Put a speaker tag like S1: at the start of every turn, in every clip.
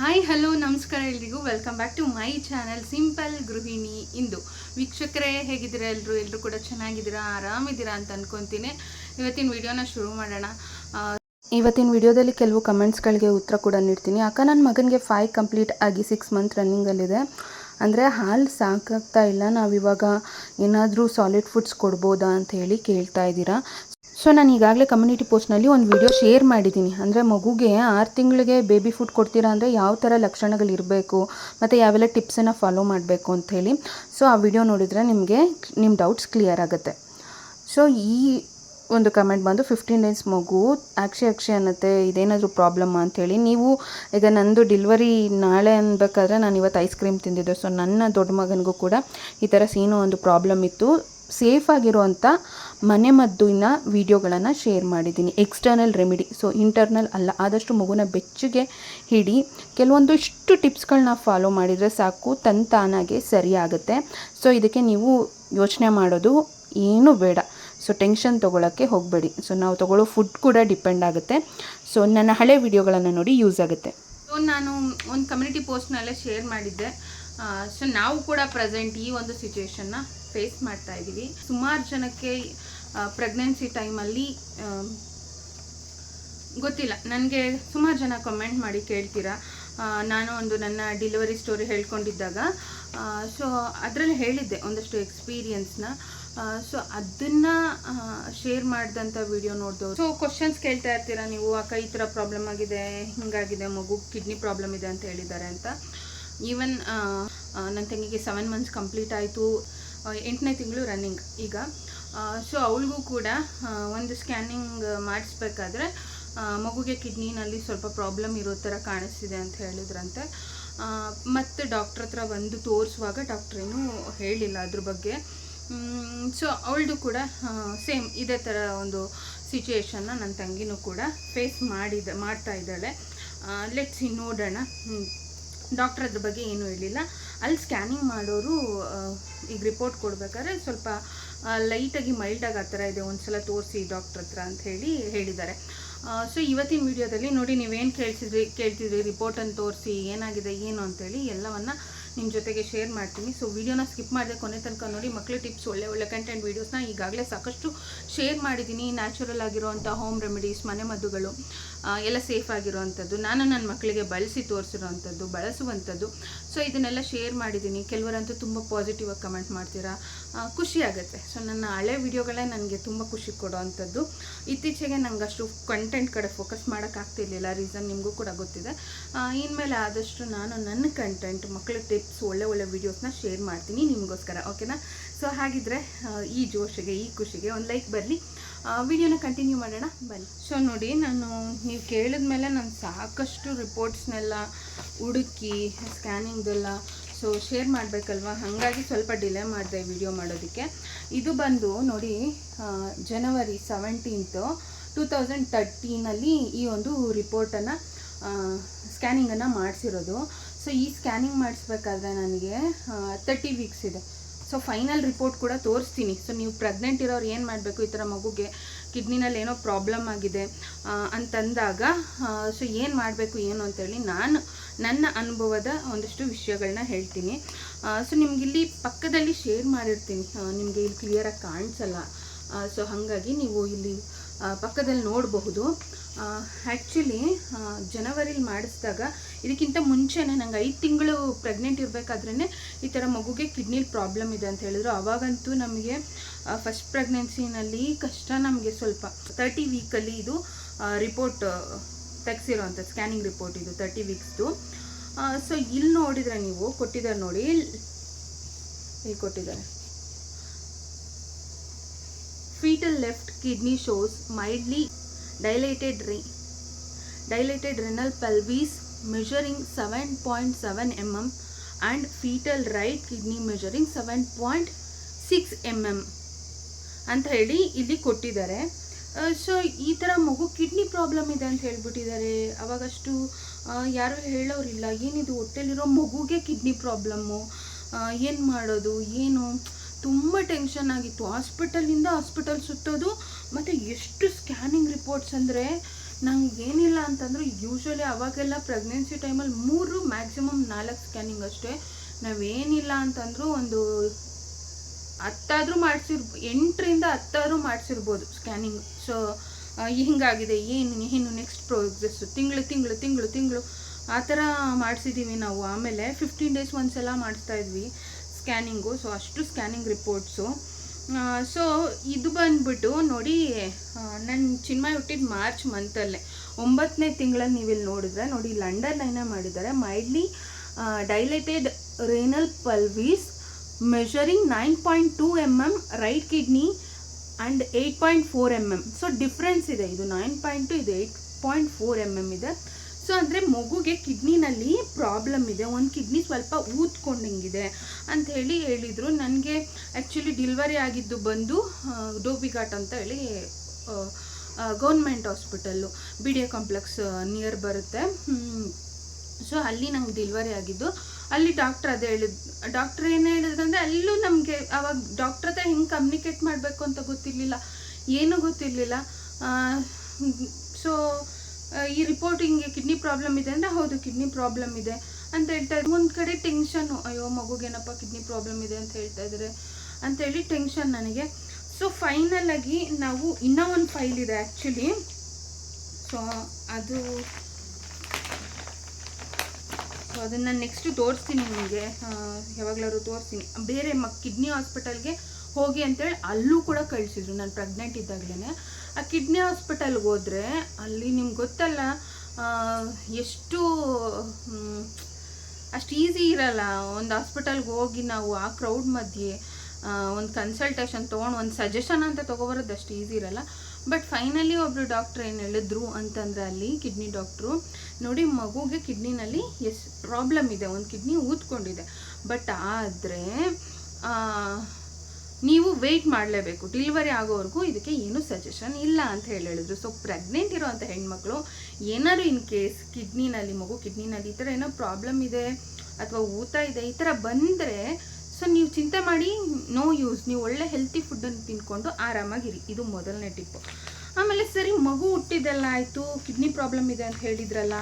S1: Hi hello ನಮಸ್ಕಾರ ಎಲ್ರಿಗೂ. Welcome back to my channel simple Gruhini ಇಂದು ವೀಕ್ಷಕರೇ, ಹೇಗಿದ್ದೀರಾ ಎಲ್ಲರೂ ಎಲ್ಲರೂ ಕೂಡ ಚೆನ್ನಾಗಿದ್ದೀರಾ? ಆರಾಮಿದ್ದೀರಾ ಅಂತ ಅಂದ್ಕೊತೀನಿ ಇವತ್ತಿನ ವಿಡಿಯೋನ ಶುರು ಮಾಡೋಣ.
S2: ಇವತ್ತಿನ ವಿಡಿಯೋದಲ್ಲಿ ಕೆಲವು ಕಮೆಂಟ್ಸ್ಗಳಿಗೆ ಉತ್ತರ ಕೂಡ ನೀಡ್ತೀನಿ. ಅಕ್ಕ ನನ್ನ ಮಗನಿಗೆ ಫೈವ್ ಕಂಪ್ಲೀಟ್ ಆಗಿ ಸಿಕ್ಸ್ ಮಂತ್ ರನ್ನಿಂಗಲ್ಲಿದೆ ಅಂದರೆ ಹಾಲು ಸಾಕಾಗ್ತಾ ಇಲ್ಲ. ನಾವಿವಾಗ ಏನಾದರೂ ಸಾಲಿಡ್ ಫುಡ್ಸ್ ಕೊಡ್ಬೋದಾ ಅಂತ ಹೇಳಿ ಕೇಳ್ತಾ ಇದ್ದೀರಾ. ಸೊ ನಾನು ಈಗಾಗಲೇ ಕಮ್ಯುನಿಟಿ ಪೋಸ್ಟ್ನಲ್ಲಿ ಒಂದು ವಿಡಿಯೋ ಶೇರ್ ಮಾಡಿದ್ದೀನಿ ಅಂದರೆ ಮಗುಗೆ ಆರು ತಿಂಗಳಿಗೆ ಬೇಬಿ ಫುಡ್ ಕೊಡ್ತೀರಾ ಅಂದರೆ ಯಾವ ಥರ ಲಕ್ಷಣಗಳಿರಬೇಕು ಮತ್ತು ಯಾವೆಲ್ಲ ಟಿಪ್ಸನ್ನು ಫಾಲೋ ಮಾಡಬೇಕು ಅಂತ ಹೇಳಿ. ಸೊ ಆ ವಿಡಿಯೋ ನೋಡಿದರೆ ನಿಮಗೆ ನಿಮ್ಮ ಡೌಟ್ಸ್ ಕ್ಲಿಯರ್ ಆಗುತ್ತೆ. ಸೊ ಈ ಒಂದು ಕಮೆಂಟ್ ಬಂದು ಫಿಫ್ಟೀನ್ ಡೇಸ್ ಮಗು ಅಕ್ಷಿ ಅಕ್ಷಿ ಅನ್ನತ್ತೆ, ಇದೇನಾದರೂ ಪ್ರಾಬ್ಲಮ್ ಅಂಥೇಳಿ ನೀವು ಈಗ ನಂದು ಡಿಲ್ವರಿ ನಾಳೆ ಅನ್ಬೇಕಾದ್ರೆ ನಾನು ಇವತ್ತು ಐಸ್ ಕ್ರೀಮ್ ತಿಂದಿದ್ದೆ. ಸೊ ನನ್ನ ದೊಡ್ಡ ಮಗನಿಗೂ ಕೂಡ ಈ ಥರ ಸೀನೋ ಒಂದು ಪ್ರಾಬ್ಲಮ್ ಇತ್ತು. ಸೇಫ್ ಆಗಿರುವಂಥ ಮನೆಮದ್ದಿನ ವಿಡಿಯೋಗಳನ್ನು ಶೇರ್ ಮಾಡಿದ್ದೀನಿ. ಎಕ್ಸ್ಟರ್ನಲ್ ರೆಮಿಡಿ ಸೊ ಇಂಟರ್ನಲ್ ಅಲ್ಲ, ಆದಷ್ಟು ಮಗುನ ಬೆಚ್ಚಗೆ ಹಿಡಿ, ಕೆಲವೊಂದು ಇಷ್ಟು ಟಿಪ್ಸ್ಗಳನ್ನ ಫಾಲೋ ಮಾಡಿದರೆ ಸಾಕು, ತಂತಾನಾಗೆ ಸರಿಯಾಗುತ್ತೆ. ಸೊ ಇದಕ್ಕೆ ನೀವು ಯೋಚನೆ ಮಾಡೋದು ಏನೂ ಬೇಡ. ಸೊ ಟೆನ್ಷನ್ ತೊಗೊಳಕ್ಕೆ ಹೋಗಬೇಡಿ. ಸೊ ನಾವು ತೊಗೊಳ್ಳೋ ಫುಡ್ ಕೂಡ ಡಿಪೆಂಡ್ ಆಗುತ್ತೆ. ಸೊ ನನ್ನ ಹಳೆ ವಿಡಿಯೋಗಳನ್ನು ನೋಡಿ ಯೂಸ್ ಆಗುತ್ತೆ.
S1: ಸೊ ನಾನು ಒಂದು ಕಮ್ಯುನಿಟಿ ಪೋಸ್ಟ್ನಲ್ಲೇ ಶೇರ್ ಮಾಡಿದ್ದೆ. ಸೊ ನಾವು ಕೂಡ ಪ್ರೆಸೆಂಟ್ ಈ ಒಂದು ಸಿಚುವೇಶನ್ನ ಫೇಸ್ ಮಾಡ್ತಾ ಇದ್ದೀವಿ. ಸುಮಾರು ಜನಕ್ಕೆ ಪ್ರೆಗ್ನೆನ್ಸಿ ಟೈಮಲ್ಲಿ ಗೊತ್ತಿಲ್ಲ. ನನಗೆ ಸುಮಾರು ಜನ ಕಮೆಂಟ್ ಮಾಡಿ ಕೇಳ್ತೀರಾ? ನಾನು ಒಂದು ನನ್ನ ಡಿಲಿವರಿ ಸ್ಟೋರಿ ಹೇಳ್ಕೊಂಡಿದ್ದಾಗ ಸೊ ಅದರಲ್ಲಿ ಹೇಳಿದ್ದೆ ಒಂದಷ್ಟು ಎಕ್ಸ್ಪೀರಿಯನ್ಸ್ನ ಸೊ ಅದನ್ನು ಶೇರ್ ಮಾಡಿದಂಥ ವಿಡಿಯೋ ನೋಡಿದವ್ರು. ಸೊ ಕ್ವಶನ್ಸ್ ಕೇಳ್ತಾ ಇರ್ತೀರಾ ನೀವು? ಅಕ್ಕ ಈ ಥರ ಪ್ರಾಬ್ಲಮ್ ಆಗಿದೆ, ಹಿಂಗಾಗಿದೆ, ಮಗು ಕಿಡ್ನಿ ಪ್ರಾಬ್ಲಮ್ ಇದೆ ಅಂತ ಹೇಳಿದ್ದಾರೆ ಅಂತ. ಈವನ್ ನನ್ನ ತಂಗಿಗೆ ಸೆವೆನ್ ಮಂತ್ಸ್ ಕಂಪ್ಲೀಟ್ ಆಯಿತು. ಎಂಟನೇ ತಿಂಗಳು ರನ್ನಿಂಗ್ ಈಗ ಸೊ ಅವಳಿಗೂ ಕೂಡ ಒಂದು ಸ್ಕ್ಯಾನಿಂಗ್ ಮಾಡಿಸ್ಬೇಕಾದ್ರೆ ಮಗುಗೆ ಕಿಡ್ನಿನಲ್ಲಿ ಸ್ವಲ್ಪ ಪ್ರಾಬ್ಲಮ್ ಇರೋ ಥರ ಕಾಣಿಸ್ತಿದೆ ಅಂತ ಹೇಳಿದ್ರಂತೆ. ಮತ್ತೆ ಡಾಕ್ಟ್ರ್ ಹತ್ರ ಬಂದು ತೋರಿಸುವಾಗ ಡಾಕ್ಟ್ರ್ ಏನೂ ಹೇಳಿಲ್ಲ ಅದ್ರ ಬಗ್ಗೆ. ಸೊ ಅವಳದು ಕೂಡ ಸೇಮ್ ಇದೇ ಥರ ಒಂದು ಸಿಚುಯೇಷನ್ನ ನನ್ನ ತಂಗಿನೂ ಕೂಡ ಫೇಸ್ ಮಾಡಿದ, ಮಾಡ್ತಾ ಇದ್ದಾಳೆ. ಲೆಟ್ಸಿ ನೋಡೋಣ. ಡಾಕ್ಟ್ರ್ ಅದ್ರ ಬಗ್ಗೆ ಏನೂ ಹೇಳಿಲ್ಲ. ಅಲ್ಲಿ ಸ್ಕ್ಯಾನಿಂಗ್ ಮಾಡೋರು ಈಗ ರಿಪೋರ್ಟ್ ಕೊಡ್ಬೇಕಾದ್ರೆ ಸ್ವಲ್ಪ ಲೈಟಾಗಿ ಮೈಲ್ಡಾಗಿ ಆ ಥರ ಇದೆ ಒಂದು ಸಲ ತೋರಿಸಿ ಡಾಕ್ಟ್ರ್ ಹತ್ರ ಅಂತ ಹೇಳಿ ಹೇಳಿದ್ದಾರೆ. ಸೊ ಇವತ್ತಿನ ವಿಡಿಯೋದಲ್ಲಿ ನೋಡಿ ನೀವೇನು ಕೇಳ್ತಿದ್ರಿ ಕೇಳ್ತಿದ್ರಿ ರಿಪೋರ್ಟನ್ನು ತೋರಿಸಿ, ಏನಾಗಿದೆ, ಏನು ಅಂತೇಳಿ ಎಲ್ಲವನ್ನು ನಿಮ್ಮ ಜೊತೆಗೆ ಶೇರ್ ಮಾಡ್ತೀನಿ. ಸೊ ವಿಡಿಯೋನ ಸ್ಕಿಪ್ ಮಾಡಿದೆ ಕೊನೆ ತನಕ ನೋಡಿ ಮಕ್ಳ ಟಿಪ್ಸ್ ಒಳ್ಳೆ ಒಳ್ಳೆ ಕಂಟೆಂಟ್ ವೀಡಿಯೋಸ್ನ ಈಗಾಗಲೇ ಸಾಕಷ್ಟು ಶೇರ್ ಮಾಡಿದ್ದೀನಿ. ನ್ಯಾಚುರಲ್ ಆಗಿರುವಂಥ ಹೋಮ್ ರೆಮಿಡೀಸ್ ಮನೆಮದ್ದುಗಳು ಎಲ್ಲ ಸೇಫ್ ಆಗಿರುವಂಥದ್ದು. ನಾನು ನನ್ನ ಮಕ್ಕಳಿಗೆ ಬಳಸಿ ತೋರಿಸಿರೋವಂಥದ್ದು, ಬಳಸುವಂಥದ್ದು. ಸೊ ಇದನ್ನೆಲ್ಲ ಶೇರ್ ಮಾಡಿದ್ದೀನಿ. ಕೆಲವರಂತೂ ತುಂಬ ಪಾಸಿಟಿವ್ ಆಗಿ ಕಮೆಂಟ್ ಮಾಡ್ತೀರಾ? ಖುಷಿ ಆಗುತ್ತೆ. ಸೊ ನನ್ನ ಹಳೆ ವಿಡಿಯೋಗಳೇ ನನಗೆ ತುಂಬ ಖುಷಿ ಕೊಡುವಂಥದ್ದು. ಇತ್ತೀಚೆಗೆ ನಂಗೆ ಅಷ್ಟು ಕಂಟೆಂಟ್ ಕಡೆ ಫೋಕಸ್ ಮಾಡೋಕ್ಕಾಗ್ತಿರ್ಲಿಲ್ಲ ರೀಸನ್ ನಿಮಗೂ ಕೂಡ ಗೊತ್ತಿದೆ. ಇನ್ಮೇಲೆ ಆದಷ್ಟು ನಾನು ನನ್ನ ಕಂಟೆಂಟ್ ಮಕ್ಕಳ ಟಿಪ್ಸ್ ಒಳ್ಳೆ ಒಳ್ಳೆ ವೀಡಿಯೋಸ್ನ ಶೇರ್ ಮಾಡ್ತೀನಿ ನಿಮಗೋಸ್ಕರ ಓಕೆನಾ ಸೊ ಹಾಗಿದ್ರೆ ಈ ಜೋಶಿಗೆ, ಈ ಖುಷಿಗೆ ಒಂದು ಲೈಕ್ ಬರಲಿ. ವಿಡಿಯೋನ ಕಂಟಿನ್ಯೂ ಮಾಡೋಣ, ಬನ್ನಿ. ಸೊ ನೋಡಿ, ನಾನು ನೀವು ಕೇಳಿದ ಮೇಲೆ ನಾನು ಸಾಕಷ್ಟು ರಿಪೋರ್ಟ್ಸ್ನೆಲ್ಲ ಹುಡುಕಿ ಸ್ಕ್ಯಾನಿಂಗ್ದೆಲ್ಲ ಸೊ ಶೇರ್ ಮಾಡಬೇಕಲ್ವಾ? ಹಾಗಾಗಿ ಸ್ವಲ್ಪ ಡಿಲೇ ಮಾಡಿದೆ ವಿಡಿಯೋ ಮಾಡೋದಕ್ಕೆ. ಇದು ಬಂದು, ನೋಡಿ ಜನವರಿ ಸೆವೆಂಟೀನ್ತು ಟೂ ತೌಸಂಡ್ ತರ್ಟೀನಲ್ಲಿ ಈ ಒಂದು ರಿಪೋರ್ಟನ್ನು ಸ್ಕ್ಯಾನಿಂಗನ್ನು ಮಾಡಿಸಿರೋದು. ಸೊ ಈ ಸ್ಕ್ಯಾನಿಂಗ್ ಮಾಡಿಸ್ಬೇಕಾದ್ರೆ ನನಗೆ ತರ್ಟಿ ವೀಕ್ಸ್ ಇದೆ. ಸೊ ಫೈನಲ್ ರಿಪೋರ್ಟ್ ಕೂಡ ತೋರಿಸ್ತೀನಿ. ಸೊ ನೀವು ಪ್ರೆಗ್ನೆಂಟ್ ಇರೋರು ಏನು ಮಾಡಬೇಕು ಈ ಥರ ಮಗುಗೆ? ಕಿಡ್ನಿನಲ್ಲಿ ಏನೋ ಪ್ರಾಬ್ಲಮ್ ಆಗಿದೆ ಅಂತಂದಾಗ ಸೊ ಏನು ಮಾಡಬೇಕು, ಏನು ಅಂತೇಳಿ ನಾನು ನನ್ನ ಅನುಭವದ ಒಂದಷ್ಟು ವಿಷಯಗಳನ್ನ ಹೇಳ್ತೀನಿ. ಸೊ ನಿಮ್ಗಿಲ್ಲಿ ಪಕ್ಕದಲ್ಲಿ ಶೇರ್ ಮಾಡಿರ್ತೀನಿ. ನಿಮಗೆ ಇಲ್ಲಿ ಕ್ಲಿಯರಾಗಿ ಕಾಣಿಸಲ್ಲ. ಸೊ ಹಾಗಾಗಿ ನೀವು ಇಲ್ಲಿ ಪಕ್ಕದಲ್ಲಿ ನೋಡಬಹುದು. ಆ್ಯಕ್ಚುಲಿ ಜನವರಿಲಿ ಮಾಡಿಸಿದಾಗ ಇದಕ್ಕಿಂತ ಮುಂಚೆನೇ ನಂಗೆ ಐದು ತಿಂಗಳು ಪ್ರೆಗ್ನೆಂಟ್ ಇರಬೇಕಾದ್ರೇ ಈ ಥರ ಮಗುಗೆ ಕಿಡ್ನಿಲಿ ಪ್ರಾಬ್ಲಮ್ ಇದೆ ಅಂತ ಹೇಳಿದ್ರು. ಅವಾಗಂತೂ ನಮಗೆ ಫಸ್ಟ್ ಪ್ರೆಗ್ನೆನ್ಸಿನಲ್ಲಿ ಕಷ್ಟ ನಮಗೆ ಸ್ವಲ್ಪ. ತರ್ಟಿ ವೀಕಲ್ಲಿ ಇದು ರಿಪೋರ್ಟ್ ತೆಗ್ಸಿರೋಂಥ ಸ್ಕ್ಯಾನಿಂಗ್ ರಿಪೋರ್ಟ್ ಇದು ತರ್ಟಿ ವೀಕ್ಸ್ದು ಸೊ ಇಲ್ಲಿ ನೋಡಿದರೆ ನೀವು, ಕೊಟ್ಟಿದ್ದಾರೆ ನೋಡಿ. ಇಲ್ಲಿ ಕೊಟ್ಟಿದ್ದಾರೆ. Fetal left kidney shows mildly dilated re- dilated renal pelvis measuring 7.7 mm and fetal right kidney measuring 7.6 mm ಅಂತ ಹೇಳಿ ಇಲ್ಲಿ ಕೊಟ್ಟಿದ್ದಾರೆ ಸೊ ಈ ಥರ ಮಗು ಕಿಡ್ನಿ ಪ್ರಾಬ್ಲಮ್ ಇದೆ ಅಂತ ಹೇಳ್ಬಿಟ್ಟಿದ್ದಾರೆ ಅವಾಗಷ್ಟು ಯಾರು ಹೇಳೋರಿಲ್ಲ ಏನಿದು ಹೊಟ್ಟೆಲಿರೋ ಮಗುಗೆ ಕಿಡ್ನಿ ಪ್ರಾಬ್ಲಮ್ಮು ಏನು ಮಾಡೋದು ಏನು ತುಂಬ ಟೆನ್ಷನ್ ಆಗಿತ್ತು. ಹಾಸ್ಪಿಟಲಿಂದ ಹಾಸ್ಪಿಟಲ್ ಸುತ್ತೋದು, ಮತ್ತು ಎಷ್ಟು ಸ್ಕ್ಯಾನಿಂಗ್ ರಿಪೋರ್ಟ್ಸ್ ಅಂದರೆ ನಂಗೆ ಏನಿಲ್ಲ ಅಂತಂದ್ರೆ ಯೂಶ್ವಲಿ ಅವಾಗೆಲ್ಲ ಪ್ರೆಗ್ನೆನ್ಸಿ ಟೈಮಲ್ಲಿ ಮೂರು ಮ್ಯಾಕ್ಸಿಮಮ್ ನಾಲ್ಕು ಸ್ಕ್ಯಾನಿಂಗ್ ಅಷ್ಟೇ. ನಾವೇನಿಲ್ಲ ಅಂತಂದರೂ ಒಂದು ಹತ್ತಾದರೂ ಮಾಡಿಸಿರ್, ಎಂಟರಿಂದ ಹತ್ತಾದರೂ ಮಾಡಿಸಿರ್ಬೋದು ಸ್ಕ್ಯಾನಿಂಗ್ ಸೊ ಹಿಂಗಾಗಿದೆ. ಏನು ಏನು ನೆಕ್ಸ್ಟ್ ಪ್ರೋಗ್ರೆಸ್ ತಿಂಗಳು ತಿಂಗಳು ತಿಂಗಳು ತಿಂಗಳು. ಆ ಥರ ಮಾಡಿಸಿದ್ದೀವಿ ನಾವು. ಆಮೇಲೆ ಫಿಫ್ಟೀನ್ ಡೇಸ್ ಒಂದ್ಸಲ ಮಾಡಿಸ್ತಾ ಇದ್ವಿ. ಸ್ಕ್ಯಾನಿಂಗು, ಸೊ ಅಷ್ಟು ಸ್ಕ್ಯಾನಿಂಗ್ ರಿಪೋರ್ಟ್ಸು. ಸೊ ಇದು ಬಂದ್ಬಿಟ್ಟು ನೋಡಿ ನನ್ನ ಚಿನ್ಮಯ ಹುಟ್ಟಿದ ಮಾರ್ಚ್ ಮಂತಲ್ಲೇ. ಒಂಬತ್ತನೇ ತಿಂಗಳಲ್ಲಿ ನೀವು ಇಲ್ಲಿ ನೋಡಿದ್ರೆ, ನೋಡಿ ಅಂಡರ್ಲೈನ ಮಾಡಿದ್ದಾರೆ. Mildly dilated renal pelvis, measuring nine point two M M right kidney and eight point four M M so difference ಇದೆ. ಇದು ನೈನ್ ಪಾಯಿಂಟ್ ಟು, ಇದು eight point four M M ಇದೆ. ಸೊ ಅಂದರೆ ಮಗುಗೆ ಕಿಡ್ನಿನಲ್ಲಿ ಪ್ರಾಬ್ಲಮ್ ಇದೆ. ಒಂದು kidney ಸ್ವಲ್ಪ ಊದ್ಕೊಂಡಂಗಿದೆ ಅಂತ ಹೇಳಿ ಹೇಳಿದರು. ನನಗೆ ಆ್ಯಕ್ಚುಲಿ ಡಿಲ್ವರಿ ಆಗಿದ್ದು ಬಂದು ಡೋಬಿ ಡೋಬಿಘಾಟ್ ಅಂತ ಹೇಳಿ government hospital B D A complex near ಬರುತ್ತೆ. ಸೊ ಅಲ್ಲಿ ನಂಗೆ ಡಿಲ್ವರಿ ಆಗಿದ್ದು. ಅಲ್ಲಿ ಡಾಕ್ಟ್ರ್ ಅದೇ ಹೇಳಿದ್ ಡಾಕ್ಟ್ರ್ ಏನು ಹೇಳಿದ್ರಂದ್ರೆ ಅಲ್ಲೂ ನಮಗೆ ಅವಾಗ ಡಾಕ್ಟ್ರ್ ಹತ್ರ ಹೆಂಗೆ ಕಮ್ಯುನಿಕೇಟ್ ಮಾಡಬೇಕು ಅಂತ ಗೊತ್ತಿರಲಿಲ್ಲ. ಏನೂ ಗೊತ್ತಿರಲಿಲ್ಲ. ಸೊ ಈ ರಿಪೋರ್ಟಿಂಗ್ ಕಿಡ್ನಿ ಪ್ರಾಬ್ಲಮ್ ಇದೆ ಅಂದರೆ ಹೌದು ಕಿಡ್ನಿ ಪ್ರಾಬ್ಲಮ್ ಇದೆ ಅಂತ ಹೇಳ್ತಾ ಇದ್ರು. ಒಂದು ಕಡೆ ಟೆನ್ಷನ್ನು ಅಯ್ಯೋ ಮಗುಗೇನಪ್ಪ ಕಿಡ್ನಿ ಪ್ರಾಬ್ಲಮ್ ಇದೆ ಅಂತ ಹೇಳ್ತಾ ಇದ್ದಾರೆ ಅಂತೇಳಿ ಟೆನ್ಷನ್ ನನಗೆ. ಸೊ ಫೈನಲ್ ಆಗಿ ನಾವು ಇನ್ನೂ ಒಂದು ಫೈಲ್ ಇದೆ ಆ್ಯಕ್ಚುಲಿ ಸೊ ಅದು ಸೊ ಅದನ್ನು ನಾನು ನೆಕ್ಸ್ಟ್ ತೋರಿಸ್ತೀನಿ ನಿಮಗೆ. ಯಾವಾಗಲಾದ್ರು ತೋರಿಸ್ತೀನಿ. ಬೇರೆ ಮ ಕಿಡ್ನಿ ಹಾಸ್ಪಿಟಲ್ಗೆ ಹೋಗಿ ಅಂತೇಳಿ ಅಲ್ಲೂ ಕೂಡ ಕಳಿಸಿದ್ರು. ನಾನು ಪ್ರೆಗ್ನೆಂಟ್ ಇದ್ದಾಗಲೇ ಆ ಕಿಡ್ನಿ ಹಾಸ್ಪಿಟಲ್ಗೆ ಹೋದರೆ ಅಲ್ಲಿ ನಿಮ್ಗೆ ಗೊತ್ತಲ್ಲ ಎಷ್ಟು ಅಷ್ಟು ಈಸಿ ಇರಲ್ಲ. ಒಂದು ಹಾಸ್ಪಿಟಲ್ಗೆ ಹೋಗಿ ನಾವು ಆ ಕ್ರೌಡ್ ಮಧ್ಯೆ ಒಂದು ಕನ್ಸಲ್ಟೇಷನ್ ತೊಗೊಂಡು ಒಂದು ಸಜೆಷನ್ ಅಂತ ತೊಗೊಬರೋದು ಅಷ್ಟು ಈಸಿ ಇರಲ್ಲ. ಬಟ್ ಫೈನಲಿ ಒಬ್ಬರು ಡಾಕ್ಟ್ರ್ ಏನು ಹೇಳಿದ್ರು ಅಂತಂದರೆ ಅಲ್ಲಿ ಕಿಡ್ನಿ ಡಾಕ್ಟ್ರು ನೋಡಿ ಮಗುಗೆ ಕಿಡ್ನಿನಲ್ಲಿ ಎಷ್ಟು ಪ್ರಾಬ್ಲಮ್ ಇದೆ. ಒಂದು ಕಿಡ್ನಿ ಊದ್ಕೊಂಡಿದೆ. ಬಟ್ ಆದರೆ ನೀವು ವೆಯ್ಟ್ ಮಾಡಲೇಬೇಕು. ಡಿಲಿವರಿ ಆಗೋವರೆಗೂ ಇದಕ್ಕೆ ಏನು ಸಜೆಷನ್ ಇಲ್ಲ ಅಂತ ಹೇಳಿ ಹೇಳಿದ್ರು. ಸೊ ಪ್ರೆಗ್ನೆಂಟ್ ಇರೋವಂಥ ಹೆಣ್ಮಕ್ಳು, ಏನಾದ್ರು ಇನ್ ಕೇಸ್ ಕಿಡ್ನಿನಲ್ಲಿ ಮಗು ಕಿಡ್ನಿನಲ್ಲಿ ಈ ಥರ ಏನೋ ಪ್ರಾಬ್ಲಮ್ ಇದೆ ಅಥವಾ ಊತ ಇದೆ, ಈ ಥರ ಬಂದರೆ ಸೊ ನೀವು ಚಿಂತೆ ಮಾಡಿ ನೋ ಯೂಸ್ ನೀವು ಒಳ್ಳೆ ಹೆಲ್ತಿ ಫುಡ್ಡನ್ನು ತಿನ್ಕೊಂಡು ಆರಾಮಾಗಿರಿ. ಇದು ಮೊದಲನೇ ಟಿಪ್ಪು ಆಮೇಲೆ ಸರಿ, ಮಗು ಹುಟ್ಟಿದ್ದೆಲ್ಲ ಆಯಿತು ಕಿಡ್ನಿ ಪ್ರಾಬ್ಲಮ್ ಇದೆ ಅಂತ ಹೇಳಿದ್ರಲ್ಲ.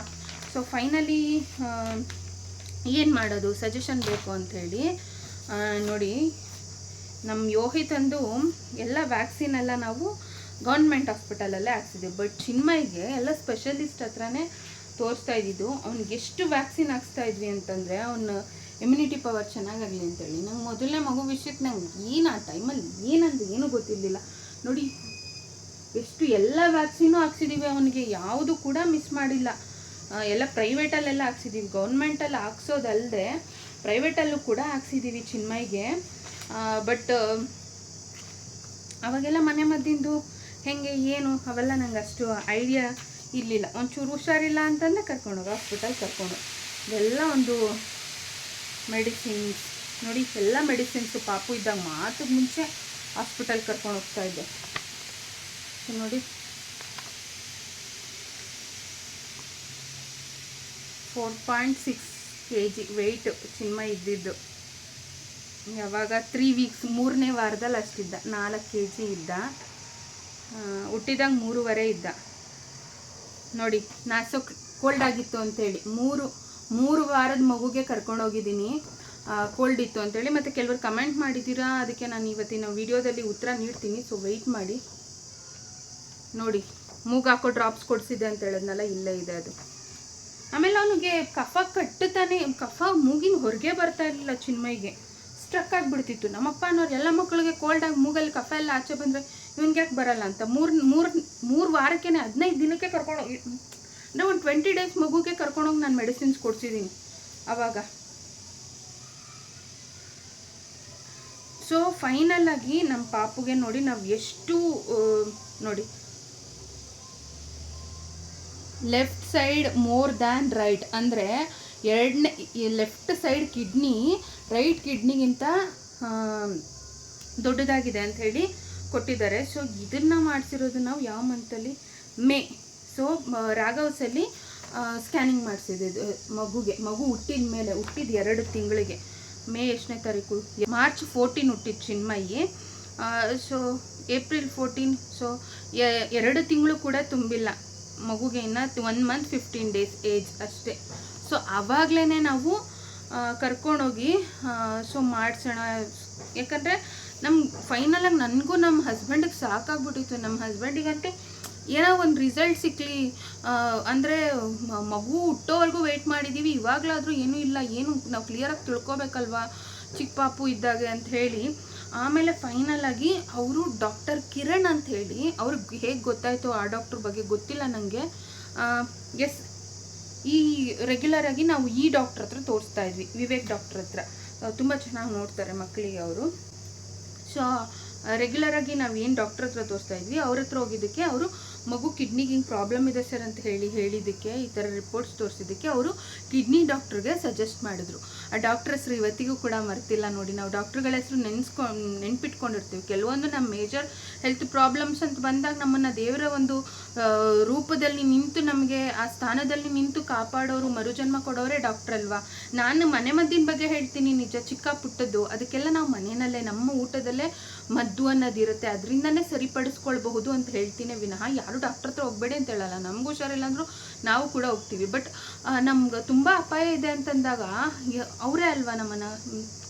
S1: ಸೊ ಫೈನಲಿ ಏನು ಮಾಡೋದು? ಸಜೆಷನ್ ಬೇಕು ಅಂಥೇಳಿ ನೋಡಿ ನಮ್ಮ ಯೋಹಿತಂದು ಎಲ್ಲ ವ್ಯಾಕ್ಸಿನ್ ಎಲ್ಲ ನಾವು ಗೌರ್ಮೆಂಟ್ ಹಾಸ್ಪಿಟಲಲ್ಲೇ ಹಾಕ್ಸಿದ್ದೀವಿ ಬಟ್ ಚಿನ್ಮಯ್ಗೆ ಎಲ್ಲ ಸ್ಪೆಷಲಿಸ್ಟ್ ಹತ್ರನೇ ತೋರಿಸ್ತಾ ಇದ್ದಿದ್ದು, ಅವ್ನಿಗೆ ಎಷ್ಟು ವ್ಯಾಕ್ಸಿನ್ ಹಾಕ್ಸ್ತಾ ಇದ್ವಿ ಅಂತಂದರೆ ಅವನ ಇಮ್ಯುನಿಟಿ ಪವರ್ ಚೆನ್ನಾಗಾಗಲಿ ಅಂತೇಳಿ. ನಂಗೆ ಮೊದಲನೇ ಮಗು ವಿಷಯಕ್ಕೆ ನಂಗೆ ಏನು ಆ ಟೈಮಲ್ಲಿ ಏನಂತ ಏನೂ ಗೊತ್ತಿರಲಿಲ್ಲ. ನೋಡಿ, ಎಷ್ಟು ಎಲ್ಲ ವ್ಯಾಕ್ಸಿನೂ ಹಾಕ್ಸಿದ್ದೀವಿ ಅವನಿಗೆ, ಯಾವುದು ಕೂಡ ಮಿಸ್ ಮಾಡಿಲ್ಲ. ಎಲ್ಲ ಪ್ರೈವೇಟಲ್ಲೆಲ್ಲ ಹಾಕ್ಸಿದ್ದೀವಿ ಗೌರ್ಮೆಂಟಲ್ಲಿ ಹಾಕ್ಸೋದಲ್ಲದೆ ಪ್ರೈವೇಟಲ್ಲೂ ಕೂಡ ಹಾಕ್ಸಿದ್ದೀವಿ ಚಿನ್ಮಯ್ಗೆ. ಬಟ್ ಅವಾಗೆಲ್ಲ ಮನೆ ಮದ್ದಿಂದು ಹೆಂಗೆ, ಏನು, ಅವೆಲ್ಲ ನಂಗೆ ಅಷ್ಟು ಐಡಿಯಾ ಇರಲಿಲ್ಲ. ಒಂಚೂರು ಹುಷಾರಿಲ್ಲ ಅಂತಂದರೆ ಕರ್ಕೊಂಡೋಗಿ ಹಾಸ್ಪಿಟಲ್ ಕರ್ಕೊಂಡು ಇದೆಲ್ಲ ಒಂದು ಮೆಡಿಸಿನ್ಸ್ ನೋಡಿ, ಎಲ್ಲ ಮೆಡಿಸಿನ್ಸು ಪಾಪು ಇದ್ದಾಗ ಮಾತ್ರ ಮುಂಚೆ ಹಾಸ್ಪಿಟಲ್ ಕರ್ಕೊಂಡು ಹೋಗ್ತಾ ಇದ್ದೆ. ನೋಡಿ. Four point six K G weight Chinmaya ಇದ್ದಿದ್ದು. ಯಾವಾಗ? ತ್ರೀ ವೀಕ್ಸ್ ಮೂರನೇ ವಾರದಲ್ಲಿ ಅಷ್ಟಿದ್ದ. ನಾಲ್ಕು ಕೆ ಜಿ ಇದ್ದ ಹುಟ್ಟಿದಾಗ ಮೂರುವರೆ ಇದ್ದ. ನೋಡಿ ನಾಸೋ ಕೋಲ್ಡ್ ಆಗಿತ್ತು ಅಂತೇಳಿ. ಮೂರು ಮೂರು ವಾರದ ಮಗುಗೆ ಕರ್ಕೊಂಡೋಗಿದ್ದೀನಿ ಕೋಲ್ಡ್ ಇತ್ತು ಅಂತೇಳಿ. ಮತ್ತು ಕೆಲವರು ಕಮೆಂಟ್ ಮಾಡಿದ್ದೀರಾ? ಅದಕ್ಕೆ ನಾನು ಇವತ್ತಿನ ವಿಡಿಯೋದಲ್ಲಿ ಉತ್ತರ ನೀಡ್ತೀನಿ. ಸೊ ವೆಯ್ಟ್ ಮಾಡಿ. ನೋಡಿ, ಮೂಗು ಹಾಕೋ ಡ್ರಾಪ್ಸ್ ಕೊಡಿಸಿದೆ ಅಂತ ಹೇಳೋದ್ನಲ್ಲ, ಇಲ್ಲೇ ಇದೆ ಅದು. ಆಮೇಲೆ ಅವನಿಗೆ ಕಫ ಕಟ್ಟುತ್ತಾನೆ. ಕಫ ಮೂಗಿನ ಹೊರಗೆ ಬರ್ತಾ ಇರಲಿಲ್ಲ ಚಿನ್ಮಯ್ಗೆ. ಸ್ಟ್ರಕ್ ಆಗಿಬಿಡ್ತಿತ್ತು. ನಮ್ಮಪ್ಪ ಅನ್ನೋರು ಎಲ್ಲ ಮಕ್ಕಳಿಗೆ ಕೋಲ್ಡ್ ಆಗಿ ಮೂಗಲ್ಲಿ ಕಫ ಎಲ್ಲ ಆಚೆ ಬಂದರೆ ಇವ್ನಿಗೆ ಯಾಕೆ ಬರಲ್ಲ? ಅಂತ ಮೂರು ಮೂರು ಮೂರು ವಾರಕ್ಕೆ ಹದಿನೈದು ದಿನಕ್ಕೆ ಕರ್ಕೊಂಡು ಅಂದರೆ ಒಂದು ಟ್ವೆಂಟಿ ಡೇಸ್ ಮಗುಗೆ ಕರ್ಕೊಂಡೋಗಿ ನಾನು ಮೆಡಿಸಿನ್ಸ್ ಕೊಡ್ಸಿದ್ದೀನಿ ಆವಾಗ ಸೊ ಫೈನಲ್ ನಮ್ಮ ಪಾಪುಗೆ ನೋಡಿ ನಾವು ಎಷ್ಟು ನೋಡಿ. Left side more than right ಅಂದರೆ ಎರಡನೇ ಲೆಫ್ಟ್ ಸೈಡ್ ಕಿಡ್ನಿ ರೈಟ್ ಕಿಡ್ನಿಗಿಂತ ದೊಡ್ಡದಾಗಿದೆ ಅಂತ ಹೇಳಿ ಕೊಟ್ಟಿದ್ದಾರೆ. ಸೊ ಇದನ್ನು ಮಾಡಿಸಿರೋದು ನಾವು ಯಾವ ಮಂತಲ್ಲಿ? ಮೇ. ಸೊ ರಾಘವ್ಸಲ್ಲಿ ಸ್ಕ್ಯಾನಿಂಗ್ ಮಾಡಿಸಿದ್ದು ಮಗುಗೆ, ಮಗು ಹುಟ್ಟಿದ ಮೇಲೆ, ಹುಟ್ಟಿದ ಎರಡು ತಿಂಗಳಿಗೆ, ಮೇ ಎಷ್ಟನೇ ತಾರೀಕು ಮಾರ್ಚ್ ಫೋರ್ಟೀನ್ ಹುಟ್ಟಿದ್ದು Chinmayi. So April fourteen so ಎರಡು ತಿಂಗಳು ಕೂಡ ತುಂಬಿಲ್ಲ. ಮಗುಗೆ ಇನ್ನು one month fifteen days age ಅಷ್ಟೇ. ಸೊ ಆವಾಗಲೇ ನಾವು ಕರ್ಕೊಂಡೋಗಿ ಸೊ ಮಾಡಿಸೋಣ. ಯಾಕಂದರೆ ನಮ್ಮ ಫೈನಲಾಗಿ ನನಗೂ ನಮ್ಮ ಹಸ್ಬೆಂಡಿಗೆ ಸಾಕಾಗ್ಬಿಟ್ಟಿತ್ತು. ನಮ್ಮ ಹಸ್ಬೆಂಡಿಗಂತೆ ಏನೋ ಒಂದು ರಿಸಲ್ಟ್ ಸಿಕ್ಕಲಿ ಅಂದರೆ ಮಗು ಹುಟ್ಟೋವರೆಗೂ ವೆಯ್ಟ್ ಮಾಡಿದ್ದೀವಿ ಇವಾಗಲಾದರೂ ಏನೂ ಇಲ್ಲ. ಏನು ನಾವು ಕ್ಲಿಯರಾಗಿ ತಿಳ್ಕೊಬೇಕಲ್ವಾ? ಚಿಕ್ಕ ಪಾಪು ಇದ್ದಾಗೆ ಅಂತ ಹೇಳಿ. ಆಮೇಲೆ ಫೈನಲಾಗಿ ಅವರು ಡಾಕ್ಟರ್ ಕಿರಣ್ ಅಂತ ಹೇಳಿ, ಅವ್ರಿಗೆ ಹೇಗೆ ಗೊತ್ತಾಯಿತು ಆ ಡಾಕ್ಟ್ರ್ ಬಗ್ಗೆ ಗೊತ್ತಿಲ್ಲ ನನಗೆ ಎಸ್ ಈ ರೆಗ್ಯುಲರ್ ಆಗಿ ನಾವು ಈ ಡಾಕ್ಟರ್ ಹತ್ರ ತೋರಿಸ್ತಾ ಇದ್ವಿ, ವಿವೇಕ್ ಡಾಕ್ಟರ್ ಹತ್ರ. ತುಂಬ ಚೆನ್ನಾಗಿ ನೋಡ್ತಾರೆ ಮಕ್ಕಳಿಗೆ ಅವರು. ಸೊ ರೆಗ್ಯುಲರ್ ಆಗಿ ನಾವು ಏನು ಡಾಕ್ಟರ್ ಹತ್ರ ತೋರಿಸ್ತಾ ಇದ್ವಿ, ಅವ್ರ ಹತ್ರ ಹೋಗಿದ್ದಕ್ಕೆ ಅವರು ಮಗು ಕಿಡ್ನಿಗೆ ಹಿಂಗೆ ಪ್ರಾಬ್ಲಮ್ ಇದೆ ಸರ್ ಅಂತ ಹೇಳಿ ಹೇಳಿದ್ದಕ್ಕೆ, ಈ ಥರ ರಿಪೋರ್ಟ್ಸ್ ತೋರಿಸಿದ್ದಕ್ಕೆ ಅವರು ಕಿಡ್ನಿ ಡಾಕ್ಟ್ರಿಗೆ ಸಜೆಸ್ಟ್ ಮಾಡಿದ್ರು. ಆ ಡಾಕ್ಟರ್ ಹೆಸರು ಇವತ್ತಿಗೂ ಕೂಡ ಮರ್ತಿಲ್ಲ ನೋಡಿ, ನಾವು ಡಾಕ್ಟ್ರುಗಳ ಹೆಸರು ನೆನೆಸ್ಕೊಂಡು ನೆನ್ಪಿಟ್ಕೊಂಡಿರ್ತೀವಿ. ಕೆಲವೊಂದು ನಮ್ಮ ಮೇಜರ್ ಹೆಲ್ತ್ ಪ್ರಾಬ್ಲಮ್ಸ್ ಅಂತ ಬಂದಾಗ ನಮ್ಮನ್ನು ದೇವರ ಒಂದು ರೂಪದಲ್ಲಿ ನಿಂತು ನಮಗೆ, ಆ ಸ್ಥಾನದಲ್ಲಿ ನಿಂತು ಕಾಪಾಡೋರು, ಮರುಜನ್ಮ ಕೊಡೋರೇ ಡಾಕ್ಟ್ರ್ ಅಲ್ವಾ? ನಾನು ಮನೆ ಮದ್ದಿನ ಬಗ್ಗೆ ಹೇಳ್ತೀನಿ, ನಿಜ ಚಿಕ್ಕ ಪುಟ್ಟದ್ದು. ಅದಕ್ಕೆಲ್ಲ ನಾವು ಮನೆಯಲ್ಲೇ, ನಮ್ಮ ಊಟದಲ್ಲೇ ಮದ್ದು ಅನ್ನೋದಿರುತ್ತೆ. ಅದರಿಂದನೇ ಸರಿಪಡಿಸ್ಕೊಳ್ಬಹುದು ಅಂತ ಹೇಳ್ತೀನಿ ವಿನಃ. ಯಾರು ಡಾಕ್ಟರ್ ಹತ್ರ ಹೋಗ್ಬೇಡಿ ಅಂತ ಹೇಳಲ್ಲ. ನಮ್ಗೆ ಹುಷಾರಿಲ್ಲ ಅಂದರೂ ನಾವು ಕೂಡ ಹೋಗ್ತೀವಿ. ಬಟ್ ನಮ್ಗೆ ತುಂಬ ಅಪಾಯ ಇದೆ ಅಂತಂದಾಗ ಅವರೇ ಅಲ್ವಾ ನಮ್ಮನ್ನು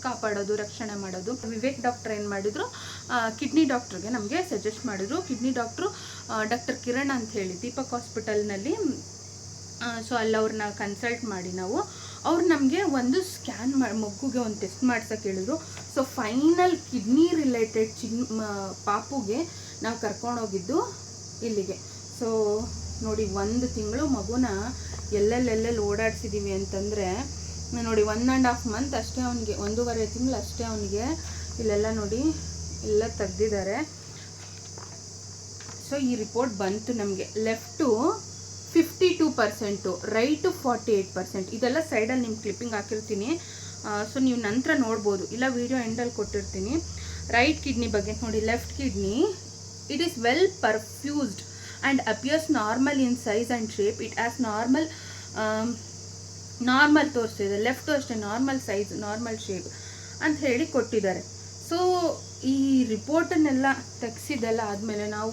S1: ಕಾಪಾಡೋದು, ರಕ್ಷಣೆ ಮಾಡೋದು. ವಿವೇಕ್ ಡಾಕ್ಟರ್ ಏನು ಮಾಡಿದ್ರು ಕಿಡ್ನಿ ಡಾಕ್ಟ್ರಿಗೆ ನಮಗೆ ಸಜೆಸ್ಟ್ ಮಾಡಿದ್ರು. ಕಿಡ್ನಿ ಡಾಕ್ಟ್ರು ಡಾಕ್ಟರ್ ಕಿರಣ್ ಅಂತ ಹೇಳಿ, ದೀಪಕ್ ಹಾಸ್ಪಿಟಲ್ನಲ್ಲಿ ಸೊ ಅಲ್ಲಿ ಅವ್ರನ್ನ ಕನ್ಸಲ್ಟ್ ಮಾಡಿ ನಾವು. ಅವ್ರು ನಮಗೆ ಒಂದು ಸ್ಕ್ಯಾನ್ ಮಾಡಿ ಮಗುಗೆ ಒಂದು ಟೆಸ್ಟ್ ಮಾಡ್ಸೋಕೆ ಹೇಳಿದ್ರು. ಸೊ ಫೈನಲ್ ಕಿಡ್ನಿ ರಿಲೇಟೆಡ್ ಚಿನ್ ಪಾಪುಗೆ ನಾವು ಕರ್ಕೊಂಡೋಗಿದ್ದು ಇಲ್ಲಿಗೆ. ಸೊ ನೋಡಿ ಒಂದು ತಿಂಗಳು ಮಗುನ ಎಲ್ಲೆಲ್ಲೆಲ್ಲೆಲ್ಲಿ ಓಡಾಡ್ಸಿದ್ದೀವಿ ಅಂತಂದರೆ, ನೋಡಿ ಒನ್ ಆ್ಯಂಡ್ ಹಾಫ್ ಮಂತ್ ಅಷ್ಟೇ ಅವನಿಗೆ, ಒಂದೂವರೆ ತಿಂಗಳು ಅಷ್ಟೇ ಅವನಿಗೆ ಇಲ್ಲೆಲ್ಲ ನೋಡಿ ಎಲ್ಲ ತೆಗ್ದಿದ್ದಾರೆ. ಸೊ ಈ ರಿಪೋರ್ಟ್ ಬಂತು ನಮಗೆ. Left fifty two percent right forty eight percent ಇದೆಲ್ಲ ಸೈಡಲ್ಲಿ ನಿಮ್ಮ ಕ್ಲಿಪ್ಪಿಂಗ್ ಹಾಕಿರ್ತೀನಿ. ಸೊ ನೀವು ನಂತರ ನೋಡ್ಬೋದು. ಇಲ್ಲ ವಿಡಿಯೋ ಎಂಡಲ್ಲಿ ಕೊಟ್ಟಿರ್ತೀನಿ. ರೈಟ್ ಕಿಡ್ನಿ ಬಗ್ಗೆ ನೋಡಿ left kidney it is well perfused and appears normal in size and shape it as normal normal ತೋರಿಸ್ತಿದೆ left ಅಷ್ಟೇ ನಾರ್ಮಲ್ ಸೈಜ್ ನಾರ್ಮಲ್ ಶೇಪ್ ಅಂತ ಹೇಳಿ ಕೊಟ್ಟಿದ್ದಾರೆ. ಸೊ ಈ ರಿಪೋರ್ಟನ್ನೆಲ್ಲ ತೆಗ್ಸಿದ್ದೆಲ್ಲ ಆದಮೇಲೆ ನಾವು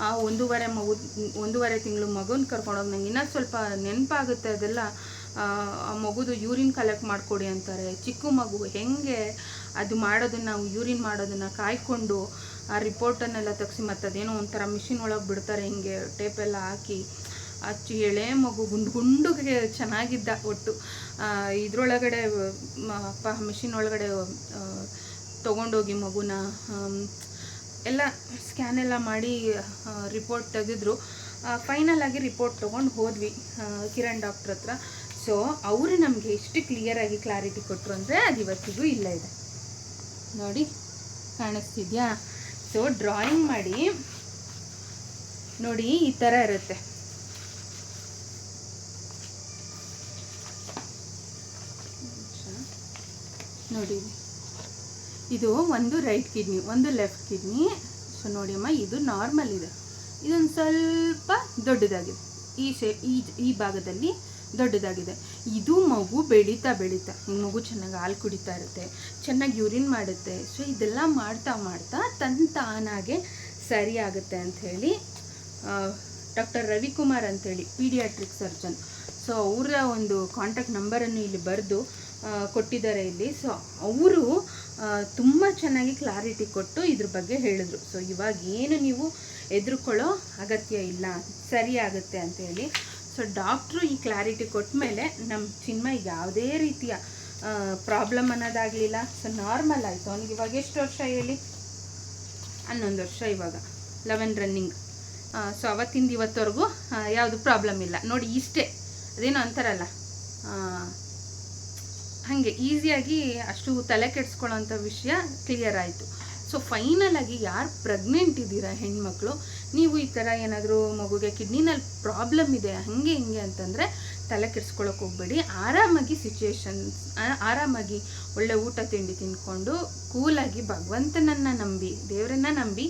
S1: ಆ ಒಂದೂವರೆ ಮಗು ಒಂದೂವರೆ ತಿಂಗಳು ಮಗುನ ಕರ್ಕೊಂಡೋಗಿ ನಂಗೆ ಇನ್ನೂ ಸ್ವಲ್ಪ ನೆನಪಾಗುತ್ತೆ ಅದೆಲ್ಲ. ಆ, ಮಗುದು ಯೂರಿನ್ ಕಲೆಕ್ಟ್ ಮಾಡಿಕೊಡಿ ಅಂತಾರೆ. ಚಿಕ್ಕ ಮಗು ಹೆಂಗೆ ಅದು ಮಾಡೋದನ್ನು ಯೂರಿನ್ ಮಾಡೋದನ್ನು ಕಾಯ್ಕೊಂಡು ಆ ರಿಪೋರ್ಟನ್ನೆಲ್ಲ ತೆಗ್ಸಿ ಮತ್ತು ಅದೇನೋ ಒಂಥರ ಮಿಷಿನ್ ಒಳಗೆ ಬಿಡ್ತಾರೆ ಹಿಂಗೆ ಟೇಪೆಲ್ಲ ಹಾಕಿ. ಅಚ್ಚು ಎಳೆ ಮಗು ಗುಂಡು ಗುಂಡುಗೆ ಚೆನ್ನಾಗಿದ್ದ ಒಟ್ಟು. ಇದರೊಳಗಡೆ ಅಪ್ಪ ಮಿಷಿನ್ ಒಳಗಡೆ ತಗೊಂಡೋಗಿ ಮಗುನ ಎಲ್ಲ ಸ್ಕ್ಯಾನ್ ಎಲ್ಲ ಮಾಡಿ ರಿಪೋರ್ಟ್ ತೆಗೆದ್ರು. ಫೈನಲ್ ಆಗಿ ರಿಪೋರ್ಟ್ ತೊಗೊಂಡು ಹೋದ್ವಿ ಕಿರಣ್ ಡಾಕ್ಟ್ರ್ ಹತ್ರ. ಸೊ ಅವರು ನಮಗೆ ಎಷ್ಟು ಕ್ಲಿಯರಾಗಿ ಕ್ಲಾರಿಟಿ ಕೊಟ್ಟರು ಅಂದರೆ ಅದು ಇವತ್ತಿಗೂ ಇಲ್ಲ ಇದೆ. ನೋಡಿ, ಕಾಣಿಸ್ತಿದ್ಯಾ? ಸೊ ಡ್ರಾಯಿಂಗ್ ಮಾಡಿ, ನೋಡಿ, ಈ ಥರ ಇರುತ್ತೆ. ನೋಡಿ. ಇದು ಒಂದು ರೈಟ್ ಕಿಡ್ನಿ, ಒಂದು ಲೆಫ್ಟ್ ಕಿಡ್ನಿ. ಸೊ ನೋಡಿ ಅಮ್ಮ ಇದು ನಾರ್ಮಲ್ ಇದೆ. ಇದೊಂದು ಸ್ವಲ್ಪ ದೊಡ್ಡದಾಗಿದೆ. ಈ ಶೇ, ಈ ಈ ಭಾಗದಲ್ಲಿ ದೊಡ್ಡದಾಗಿದೆ. ಇದು ಮಗು ಬೆಳೀತಾ ಬೆಳೀತಾ ಈ ಮಗು ಚೆನ್ನಾಗಿ ಹಾಲು ಕುಡಿತಾ ಇರುತ್ತೆ, ಚೆನ್ನಾಗಿ ಯೂರಿನ್ ಮಾಡುತ್ತೆ. ಸೊ ಇದೆಲ್ಲ ಮಾಡ್ತಾ ಮಾಡ್ತಾ ತನ್ನ ತಾನಾಗೆ ಸರಿ ಆಗುತ್ತೆ ಅಂಥೇಳಿ ಡಾಕ್ಟರ್ ರವಿಕುಮಾರ್ ಅಂಥೇಳಿ ಪೀಡಿಯಾಟ್ರಿಕ್ ಸರ್ಜನ್. ಸೊ ಅವರ ಒಂದು ಕಾಂಟ್ಯಾಕ್ಟ್ ನಂಬರನ್ನು ಇಲ್ಲಿ ಬರೆದು ಕೊಟ್ಟಿದ್ದಾರೆ ಇಲ್ಲಿ. ಸೊ ಅವರು ತುಂಬ ಚೆನ್ನಾಗಿ ಕ್ಲಾರಿಟಿ ಕೊಟ್ಟು ಇದ್ರ ಬಗ್ಗೆ ಹೇಳಿದ್ರು. ಸೊ ಇವಾಗ ಏನು ನೀವು ಎದುರುಕೊಳ್ಳೋ ಅಗತ್ಯ ಇಲ್ಲ. ಸರಿ ಆಗುತ್ತೆ ಅಂತೇಳಿ ಸೊ ಡಾಕ್ಟ್ರು ಈ ಕ್ಲಾರಿಟಿ ಕೊಟ್ಟ ಮೇಲೆ ನಮ್ಮ ಚಿನ್ಮಯ್ ಯಾವುದೇ ರೀತಿಯ ಪ್ರಾಬ್ಲಮ್ ಅನ್ನೋದಾಗಲಿಲ್ಲ. ಸೊ ನಾರ್ಮಲ್ ಆಯಿತು. ಅವ್ನಿಗೆ ಇವಾಗ ಎಷ್ಟು ವರ್ಷ ಹೇಳಿ? ಹನ್ನೊಂದು ವರ್ಷ ಇವಾಗ. ಲೆವೆನ್ ರನ್ನಿಂಗ್ ಸೊ ಅವತ್ತಿಂದ ಇವತ್ತವರೆಗೂ ಯಾವುದು ಪ್ರಾಬ್ಲಮ್ ಇಲ್ಲ. ನೋಡಿ, ಇಷ್ಟೇ. ಅದೇನೋ ಅಂತಾರಲ್ಲ. ಹಾಗೆ ಈಸಿಯಾಗಿ ಅಷ್ಟು ತಲೆ ಕೆಡಿಸ್ಕೊಳ್ಳೋಂಥ ವಿಷಯ ಕ್ಲಿಯರ್ ಆಯಿತು. ಸೊ ಫೈನಲ್ ಆಗಿ ಯಾರು ಪ್ರೆಗ್ನೆಂಟ್ ಇದ್ದೀರಾ ಹೆಣ್ಮಕ್ಳು? ನೀವು ಈ ಥರ ಏನಾದರೂ ಮಗುಗೆ ಕಿಡ್ನಿನಲ್ಲಿ ಪ್ರಾಬ್ಲಮ್ ಇದೆ, ಹಾಗೆ ಹಿಂಗೆ ಅಂತಂದರೆ ತಲೆ ಕೆಡಿಸ್ಕೊಳ್ಳೋಕೆ ಹೋಗ್ಬೇಡಿ. ಆರಾಮಾಗಿ ಸಿಚುವೇಶನ್ಸ್ ಆರಾಮಾಗಿ ಒಳ್ಳೆ ಊಟ ತಿಂಡಿ ತಿಂದ್ಕೊಂಡು ಕೂಲಾಗಿ ಭಗವಂತನನ್ನು ನಂಬಿ, ದೇವರನ್ನ ನಂಬಿ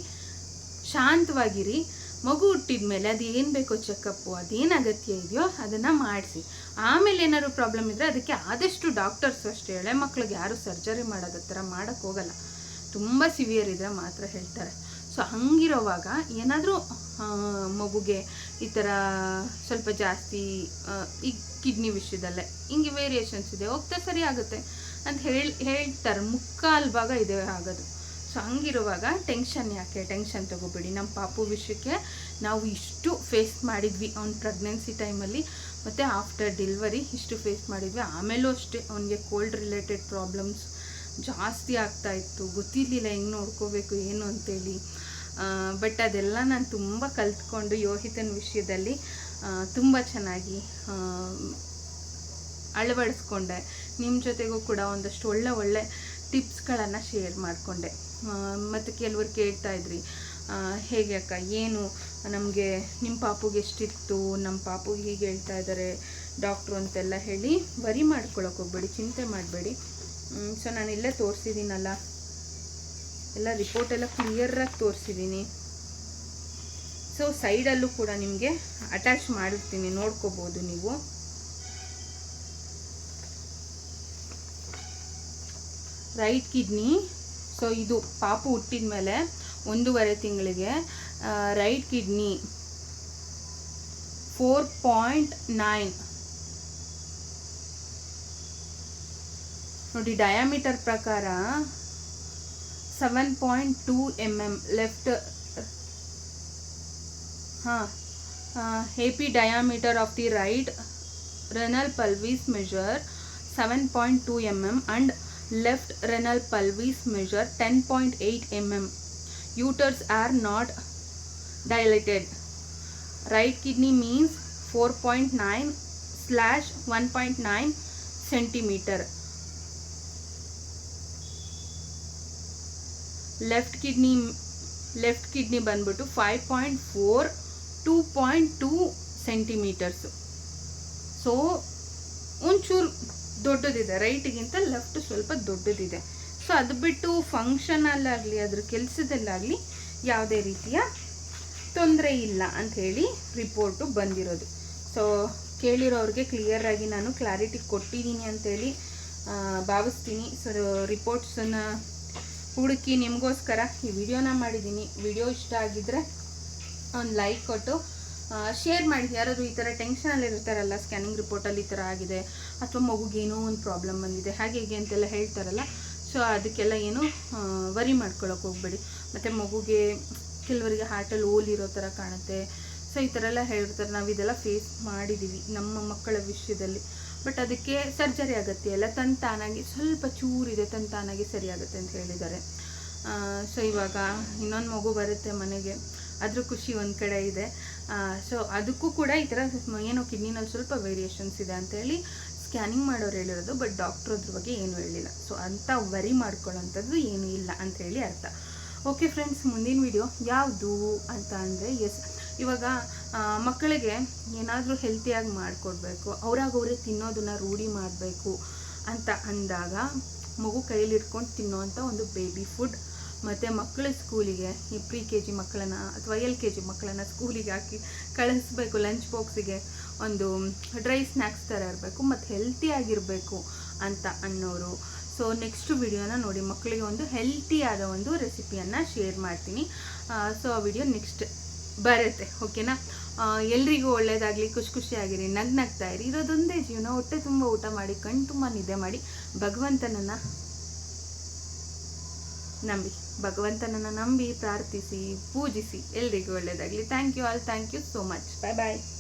S1: ಶಾಂತವಾಗಿರಿ. ಮಗು ಹುಟ್ಟಿದ ಮೇಲೆ ಅದು ಏನು ಬೇಕೋ ಚೆಕಪ್ಪು ಅದೇನು ಅಗತ್ಯ ಇದೆಯೋ ಅದನ್ನು ಮಾಡಿಸಿ. ಆಮೇಲೆ ಏನಾದ್ರು ಪ್ರಾಬ್ಲಮ್ ಇದ್ದರೆ ಅದಕ್ಕೆ ಆದಷ್ಟು ಡಾಕ್ಟರ್ಸ್ ಅಷ್ಟೇ ಎಳೆ ಮಕ್ಳಿಗೆ ಯಾರು ಸರ್ಜರಿ ಮಾಡೋದ ಥರ ಮಾಡೋಕ್ಕೆ ಹೋಗಲ್ಲ. ತುಂಬ ಸಿವಿಯರ್ ಇದ್ದರೆ ಮಾತ್ರ ಹೇಳ್ತಾರೆ. ಸೊ ಹಂಗಿರೋವಾಗ ಏನಾದರೂ ಮಗುಗೆ ಈ ಥರ ಸ್ವಲ್ಪ ಜಾಸ್ತಿ ಈ ಕಿಡ್ನಿ ವಿಷಯದಲ್ಲೇ, ಹಿಂಗೆ ವೇರಿಯೇಷನ್ಸ್ ಇದೆ, ಹೋಗ್ತಾ ಸರಿ ಆಗುತ್ತೆ ಅಂತ ಹೇಳಿ, ಹೇಳ್ತಾರೆ. ಮುಕ್ಕಾಲು ಭಾಗ ಇದೆ ಆಗೋದು ಸೊ ಹಂಗಿರುವಾಗ ಟೆನ್ಷನ್ ಯಾಕೆ? ಟೆನ್ಷನ್ ತಗೋಬೇಡಿ. ನಮ್ಮ ಪಾಪು ವಿಷಯಕ್ಕೆ ನಾವು ಇಷ್ಟು ಫೇಸ್ ಮಾಡಿದ್ವಿ ಅವ್ನ ಪ್ರೆಗ್ನೆನ್ಸಿ ಟೈಮಲ್ಲಿ ಮತ್ತು ಆಫ್ಟರ್ ಡೆಲಿವರಿ ಇಷ್ಟು ಫೇಸ್ ಮಾಡಿದ್ವಿ. ಆಮೇಲೂ ಅಷ್ಟೇ ಅವನಿಗೆ ಕೋಲ್ಡ್ ರಿಲೇಟೆಡ್ ಪ್ರಾಬ್ಲಮ್ಸ್ ಜಾಸ್ತಿ ಆಗ್ತಾ ಇತ್ತು. ಗೊತ್ತಿರಲಿಲ್ಲ ಹೆಂಗೆ ನೋಡ್ಕೋಬೇಕು, ಏನು ಅಂತೇಳಿ. ಬಟ್ ಅದೆಲ್ಲ ನಾನು ತುಂಬ ಕಲ್ತ್ಕೊಂಡು ಯೋಹಿತನ ವಿಷಯದಲ್ಲಿ ತುಂಬ ಚೆನ್ನಾಗಿ ಅಳವಡಿಸ್ಕೊಂಡೆ. ನಿಮ್ಮ ಜೊತೆಗೂ ಕೂಡ ಒಂದಷ್ಟು ಒಳ್ಳೆ ಒಳ್ಳೆ ಟಿಪ್ಸ್ಗಳನ್ನು ಶೇರ್ ಮಾಡಿಕೊಂಡೆ. ಮತ್ತು ಕೆಲವರು ಕೇಳ್ತಾ ಇದ್ರಿ. ಹೇಗೆ ಅಕ್ಕ, ಏನು ನಮಗೆ ನಿಮ್ಮ ಪಾಪುಗೆ ಎಷ್ಟಿತ್ತು ನಮ್ಮ ಪಾಪುಗೆ ಹೀಗೆ ಹೇಳ್ತಾ ಇದ್ದಾರೆ ಡಾಕ್ಟ್ರು ಅಂತೆಲ್ಲ ಹೇಳಿ ವರಿ ಮಾಡ್ಕೊಳಕ್ಕೆ ಹೋಗ್ಬೇಡಿ, ಚಿಂತೆ ಮಾಡಬೇಡಿ. ಸೊ ನಾನು ಇಲ್ಲೇ ತೋರಿಸಿದ್ದೀನಲ್ಲ ಎಲ್ಲ ರಿಪೋರ್ಟ್ ಎಲ್ಲ ಕ್ಲಿಯರಾಗಿ ತೋರಿಸಿದ್ದೀನಿ ಸೊ ಸೈಡಲ್ಲೂ ಕೂಡ ನಿಮಗೆ ಅಟ್ಯಾಚ್ ಮಾಡಿರ್ತೀನಿ, ನೋಡ್ಕೋಬೋದು ನೀವು. ರೈಟ್ ಕಿಡ್ನಿ ಸೊ ಇದು ಪಾಪು ಹುಟ್ಟಿದ ಮೇಲೆ ಒಂದೂವರೆ ತಿಂಗಳಿಗೆ right kidney four point nine ನೋಡಿ ಡಯಾಮೀಟರ್ ಪ್ರಕಾರ seven point two M M left ಹಾಂ A P diameter of the right renal pelvis measure 7.2 mm and left renal pelvis measure 10.8 mm. Uterus are not dilated. Right kidney means 4.9 slash 1.9 centimeter. Left kidney left kidney ಬಂದ್ಬಿಟ್ಟು five point four two point two centimetres so ಒಂಚೂರು ದೊಡ್ಡದಿದೆ. ರೈಟಿಗಿಂತ left ಸ್ವಲ್ಪ ದೊಡ್ಡದಿದೆ. So ಅದು ಬಿಟ್ಟು ಫಂಕ್ಷನಲ್ಲಾಗಲಿ ಅದ್ರ ಕೆಲಸದಲ್ಲಾಗಲಿ ಯಾವುದೇ ರೀತಿಯ ತೊಂದರೆ ಇಲ್ಲ ಅಂತ ಹೇಳಿ ರಿಪೋರ್ಟು ಬಂದಿರೋದು. ಸೊ ಕೇಳಿರೋರಿಗೆ ಕ್ಲಿಯರಾಗಿ ನಾನು ಕ್ಲಾರಿಟಿ ಕೊಟ್ಟಿದ್ದೀನಿ ಅಂಥೇಳಿ ಭಾವಿಸ್ತೀನಿ. ಸೊ ರಿಪೋರ್ಟ್ಸನ್ನು ಹುಡುಕಿ ನಿಮಗೋಸ್ಕರ ಈ ವಿಡಿಯೋನ ಮಾಡಿದ್ದೀನಿ. ವಿಡಿಯೋ ಇಷ್ಟ ಆಗಿದ್ದರೆ ಒಂದು ಲೈಕ್ ಕೊಟ್ಟು ಶೇರ್ ಮಾಡಿ. ಯಾರಾದರೂ ಈ ಥರ ಟೆನ್ಷನಲ್ಲಿ ಇರ್ತಾರಲ್ಲ ಸ್ಕ್ಯಾನಿಂಗ್ ರಿಪೋರ್ಟಲ್ಲಿ ಈ ಥರ ಆಗಿದೆ, ಅಥವಾ ಮಗುಗೆ ಏನೋ ಒಂದು ಪ್ರಾಬ್ಲಮ್ ಬಂದಿದೆ ಹಾಗೆ ಹೀಗೆ ಅಂತೆಲ್ಲ ಹೇಳ್ತಾರಲ್ಲ ಸೊ ಅದಕ್ಕೆಲ್ಲ ಏನು ವರಿ ಮಾಡ್ಕೊಳಕ್ಕೆ ಹೋಗ್ಬೇಡಿ. ಮತ್ತು ಮಗುಗೆ ಕೆಲವರಿಗೆ ಹಾರ್ಟಲ್ಲಿ ಓಲಿರೋ ಥರ ಕಾಣುತ್ತೆ ಸೊ ಈ ಥರ ಎಲ್ಲ ಹೇಳಿರ್ತಾರೆ ನಾವು ಇದೆಲ್ಲ ಫೇಸ್ ಮಾಡಿದ್ದೀವಿ ನಮ್ಮ ಮಕ್ಕಳ ವಿಷಯದಲ್ಲಿ. ಬಟ್ ಅದಕ್ಕೆ ಸರ್ಜರಿ ಆಗುತ್ತೆ ಎಲ್ಲ ತನ್ ತಾನಾಗಿ, ಸ್ವಲ್ಪ ಚೂರಿದೆ ತಂತಾನಾಗಿ ಸರಿ ಆಗುತ್ತೆ ಅಂತ ಹೇಳಿದ್ದಾರೆ. ಸೊ ಇವಾಗ ಇನ್ನೊಂದು ಮಗು ಬರುತ್ತೆ ಮನೆಗೆ ಅದ್ರ ಖುಷಿ ಒಂದು ಕಡೆ ಇದೆ. ಸೊ ಅದಕ್ಕೂ ಕೂಡ ಈ ಥರ ಏನು ಕಿಡ್ನಿನಲ್ಲಿ ಸ್ವಲ್ಪ ವೇರಿಯೇಷನ್ಸ್ ಇದೆ ಅಂತೇಳಿ ಸ್ಕ್ಯಾನಿಂಗ್ ಮಾಡೋರು ಹೇಳಿರೋದು ಬಟ್ ಡಾಕ್ಟ್ರ್ ಅದ್ರ ಬಗ್ಗೆ ಏನೂ ಹೇಳಿಲ್ಲ. ಸೊ ಅಂಥ ವರಿ ಮಾಡ್ಕೊಳ್ಳೋಂಥದ್ದು ಏನೂ ಇಲ್ಲ ಅಂತ ಹೇಳಿ ಅರ್ಥ. ಓಕೆ ಫ್ರೆಂಡ್ಸ್ ಮುಂದಿನ ವಿಡಿಯೋ ಯಾವುದು ಅಂತ ಅಂದರೆ ಎಸ್ ಇವಾಗ ಮಕ್ಕಳಿಗೆ ಏನಾದರೂ ಹೆಲ್ತಿಯಾಗಿ ಮಾಡಿಕೊಡ್ಬೇಕು ಅವರೇ ತಿನ್ನೋದನ್ನ ರೂಢಿ ಮಾಡಬೇಕು ಅಂತ ಅಂದಾಗ ಮಗು ಕೈಯಲ್ಲಿ ಇಟ್ಕೊಂಡು ತಿನ್ನೋವಂಥ ಒಂದು ಬೇಬಿ ಫುಡ್ ಮತ್ತು ಮಕ್ಕಳ ಸ್ಕೂಲಿಗೆ ಈ ಪ್ರಿ ಕೆ ಜಿ ಮಕ್ಕಳನ್ನ ಅಥವಾ ಎಲ್ ಕೆ ಜಿ ಮಕ್ಕಳನ್ನ ಸ್ಕೂಲಿಗೆ ಹಾಕಿ ಕಳಿಸ್ಬೇಕು ಲಂಚ್ ಬಾಕ್ಸಿಗೆ ಒಂದು ಡ್ರೈ ಸ್ನ್ಯಾಕ್ಸ್ ಥರ ಇರಬೇಕು, ಮತ್ತು ಹೆಲ್ತಿಯಾಗಿರಬೇಕು ಅಂತ ಅನ್ನೋರು. ಸೊ ನೆಕ್ಸ್ಟ್ ವಿಡಿಯೋನ ನೋಡಿ, ಮಕ್ಕಳಿಗೆ ಒಂದು ಹೆಲ್ತಿಯಾದ ಒಂದು ರೆಸಿಪಿಯನ್ನು ಶೇರ್ ಮಾಡ್ತೀನಿ. ಸೊ ಆ ವಿಡಿಯೋ ನೆಕ್ಸ್ಟ್ ಬರುತ್ತೆ ಓಕೆನಾ ಎಲ್ರಿಗೂ ಒಳ್ಳೇದಾಗಲಿ, ಖುಷಿ ಖುಷಿಯಾಗಿರಿ ನಗ್ನಗ್ತಾ ಇರಿ. ಇರೋದೊಂದೇ ಜೀವನ, ಹೊಟ್ಟೆ ತುಂಬ ಊಟ ಮಾಡಿ ಕಣ್ ತುಂಬ ನಿದ್ದೆ ಮಾಡಿ, ಭಗವಂತನನ್ನು ನಂಬಿ. ಭಗವಂತನನ್ನು ನಂಬಿ ಪ್ರಾರ್ಥಿಸಿ, ಪೂಜಿಸಿ. ಎಲ್ರಿಗೂ ಒಳ್ಳೆಯದಾಗಲಿ thank you all thank you so much bye bye